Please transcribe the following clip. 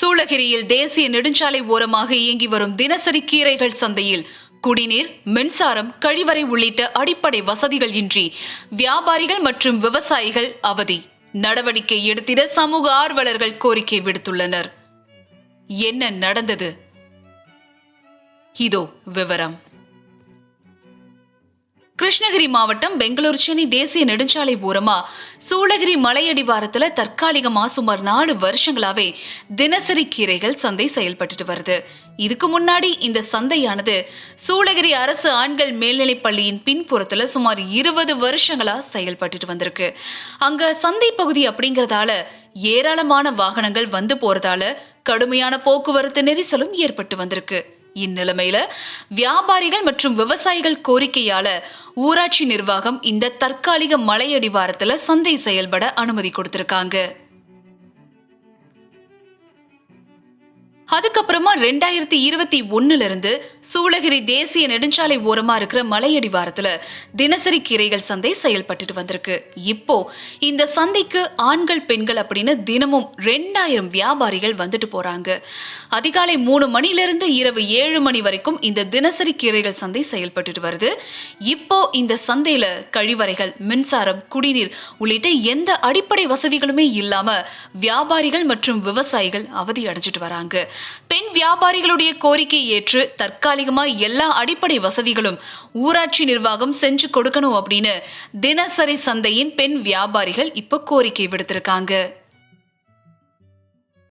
சூளகிரியில் தேசிய நெடுஞ்சாலை ஓரமாக இயங்கி வரும் தினசரி கீரைகள் சந்தையில் குடிநீர் மின்சாரம் கழிவறை உள்ளிட்ட அடிப்படை வசதிகள் இன்றி வியாபாரிகள் மற்றும் விவசாயிகள் அவதி. நடவடிக்கை எடுத்திட சமூக ஆர்வலர்கள் கோரிக்கை விடுத்துள்ளனர். என்ன நடந்தது? இதோ விவரம். கிருஷ்ணகிரி மாவட்டம் பெங்களூர் சென்னை தேசிய நெடுஞ்சாலை ஓரமா சூளகிரி மலையடிவாரத்துல தற்காலிகமா சுமார் நாலு வருஷங்களாவே தினசரி கீரைகள் சந்தை செயல்பட்டுட்டு வருது. இதுக்கு முன்னாடி இந்த சந்தையானது சூளகிரி அரசு ஆண்கள் மேல்நிலைப் பள்ளியின் பின்புறத்துல சுமார் இருபது வருஷங்களா செயல்பட்டுட்டு வந்திருக்கு. அங்க சந்தை பகுதி அப்படிங்கறதால ஏராளமான வாகனங்கள் வந்து போறதால கடுமையான போக்குவரத்து நெரிசலும் ஏற்பட்டு வந்திருக்கு. இந்நிலைமையில வியாபாரிகள் மற்றும் விவசாயிகள் கோரிக்கையால ஊராட்சி நிர்வாகம் இந்த தற்காலிக மலையடிவாரத்துல சந்தை செயல்பட அனுமதி கொடுத்திருக்காங்க. அதுக்கப்புறமா ரெண்டாயிரத்தி இருபத்தி ஒன்னுல இருந்து சூளகிரி தேசிய நெடுஞ்சாலை ஓரமா இருக்கிற மலையடிவாரத்துல தினசரி கீரைகள் சந்தை செயல்பட்டுட்டு வந்திருக்கு. இப்போ இந்த சந்தைக்கு ஆண்கள் பெண்கள் அப்படின்னு தினமும் ரெண்டாயிரம் வியாபாரிகள் வந்துட்டு போறாங்க. அதிகாலை மூணு மணில இருந்து இரவு ஏழு மணி வரைக்கும் இந்த தினசரி கீரைகள் சந்தை செயல்பட்டுட்டு வருது. இப்போ இந்த சந்தையில கழிவறைகள் மின்சாரம் குடிநீர் உள்ளிட்ட எந்த அடிப்படை வசதிகளுமே இல்லாம வியாபாரிகள் மற்றும் விவசாயிகள் அவதி அடைஞ்சிட்டு வராங்க. பெண் வியாபாரிகளுடைய கோரிக்கை ஏற்று தற்காலிகமா எல்லா அடிப்படை வசதிகளும் ஊராட்சி நிர்வாகம் செஞ்சு கொடுக்கணும் அப்படின்னு தினசரி சந்தையின் பெண் வியாபாரிகள் இப்ப கோரிக்கை விடுத்திருக்காங்க.